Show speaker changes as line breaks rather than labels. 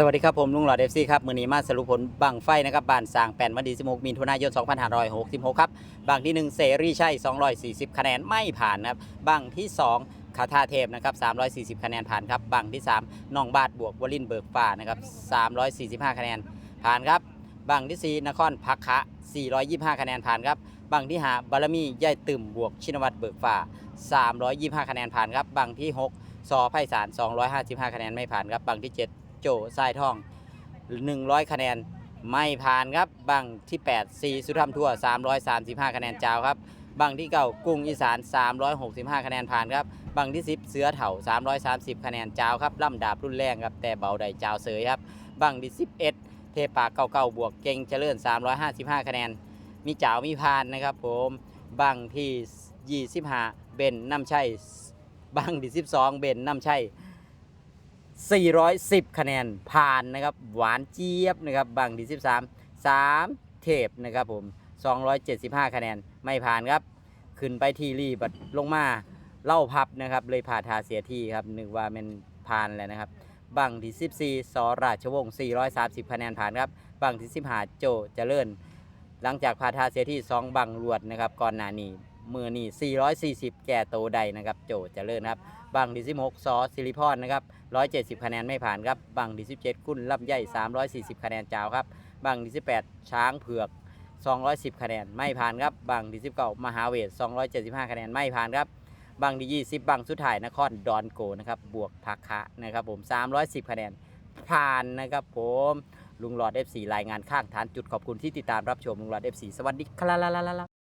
สวัสดีครับ ผมลุงหลอดเอฟซีครับ มือนี้มาสรุปผลบังไฟนะครับบานสางแปนวันดี16มีถุนายน 2566 ครับบังที่ 1 เสรีชัย 240 คะแนนไม่ผ่านนะครับบังที่ 2 คาทาเทพนะครับ 340 คะแนนผ่านครับบังที่ 3น้องบาทบวกวลินเบิกฟ้านะครับ 345 คะแนนผ่านครับบังที่ 4นครพักคะ 425 คะแนนผ่านครับบังที่ 5 บารมีย่ายตึมบวกชินวัตรเบิกฟ้า 325 คะแนนผ่านครับบังที่ 6 ซอไพศาล255 คะแนนไม่ผ่านครับบังที่ 7 โจทรายทอง 100 คะแนนไม่ผ่านครับบังที่8 4สุธรรมทั่ว 335 คะแนนจาวครับบังที่เก้ากรุงอีสาน 365 คะแนนผ่านครับบังที่ 10 เสือเถา330 คะแนนจาวครับล่ำดาบรุ่นแรงครับแต่เบาได้จาวเสยครับบังที่ 11 เทปากเก่าๆบวกเก่งเจริญ 355 คะแนน มีจาวมีพานนะครับผมบังที่ 25 เบนน้ำชัยบังที่ 12 เบนน้ำชัย 410 คะแนนผ่านนะครับ หวานเจี๊ยบนะครับบังที่13 3 เทปนะครับผม 275 คะแนนไม่ผ่านครับ ขึ้นไปทีรีบัดลงมาเล่าพับนะครับ เลยผ่าทาเสียทีครับ นึกว่ามันผ่านแล้วนะครับบังที่14สราชวงศ์430 คะแนนผ่านครับบังที่15โจเจริญ หลังจากพาทาเสียที่ 2 บังรวดนะครับก่อนหน้านี้ มือนี่ 440 แก่โตใดนะครับ โจเจริญครับบังที่16ซอสิริพรนะครับ170 คะแนนไม่ผ่านครับบังที่17กุลลำใหญ่340 คะแนนจาวครับบังที่18ช้างเผือก 210 คะแนนไม่ผ่านครับบังที่19มหาเวท 275 คะแนนไม่ผ่านครับบังที่20บังสุดท้ายนครดอนโกนะครับบวกพักคะนะครับผม 310 คะแนนผ่านนะครับผมลุงหลอด F4 รายงานข้างฐานจุดขอบคุณที่ติดตามรับชมลุงหลอด F4 สวัสดีครับ